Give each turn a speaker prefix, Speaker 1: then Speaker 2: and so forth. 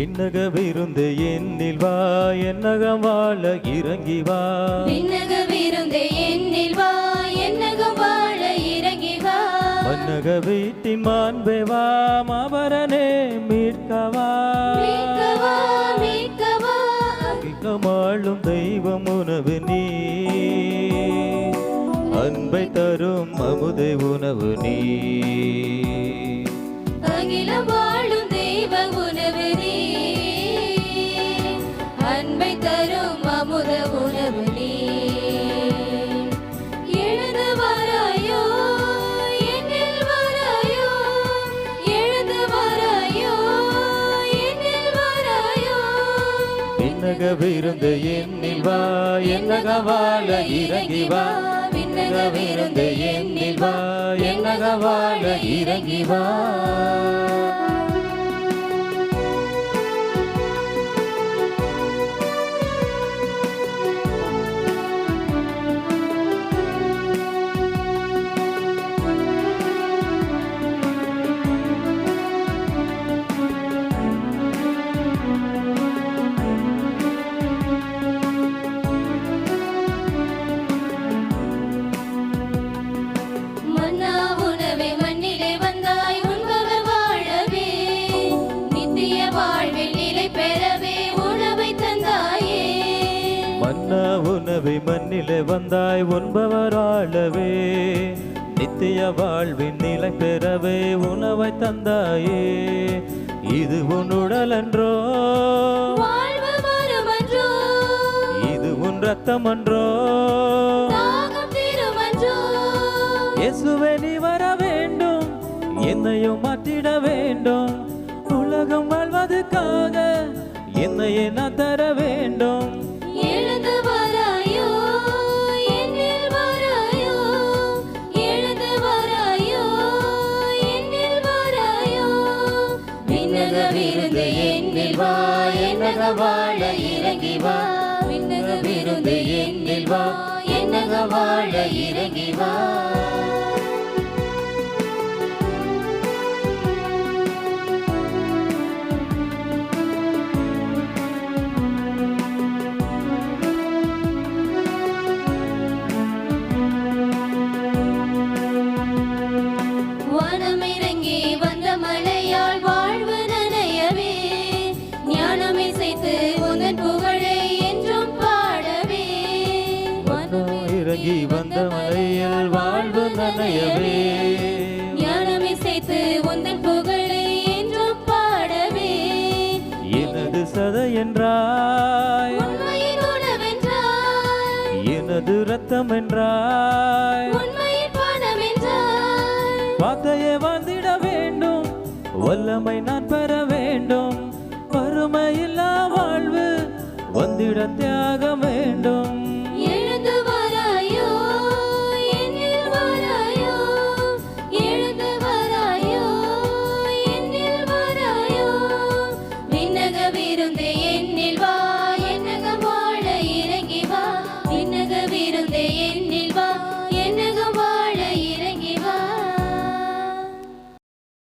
Speaker 1: விண்ணக விருந்து என்னில் வா என்னகம் வாழ இறங்கி வா.
Speaker 2: விண்ணக விருந்தே என்னில் வா என்னகம் வாழ இறங்கி வா.
Speaker 1: மன்னக வீட்டின் மாண்பே வா மாபரனே மீட்கவா.
Speaker 2: மீட்கவா மீட்கவா.
Speaker 1: அகிலமாளும் தெய்வம் உணவு நீ. அன்பை தரும் அமுதை உணவு நீ.
Speaker 2: அகிலம்
Speaker 1: விண்ணக விருந்து என்னில் வா என்னக வாழ இறங்கி வா. விண்ணக விருந்து என்னில் வா என்னக வாழ இறங்கி வா.
Speaker 2: மண்ணிலே வந்தாய்
Speaker 1: உண்பவராளவே. நித்திய வாழ்வின் நிலை பெறவே உணவை தந்தாயே. இது உன் உடல் என்றோ இது உன் ரத்தம் என்றோ இயேசுவே நீ வர வேண்டும். என்னையும் மாற்றிட வேண்டும். உலகம் வாழ்வதற்காக என்னையே நான் தர வேண்டும்.
Speaker 2: எழுந்து விருந்து என்னில் வா என்னக வாழ இறங்கி வா. விண்ணக விருந்து என்னில் வா என்னக வாழ இறங்கி வா. இறங்கி வந்த
Speaker 1: மலையில் வாழ்வு நனையவே.
Speaker 2: ஞானம் இசைத்து உந்தன் புகழை என்றும் பாடவே.
Speaker 1: எனது சதை என்றாய். எனது ரத்தம்
Speaker 2: என்றாய்.
Speaker 1: வார்த்தையே வாழ்ந்திட வேண்டும். வல்லமை நான் பெற வேண்டும். வறுமையில்லா வாழ்வு வந்திட தியாகம் வேண்டும்.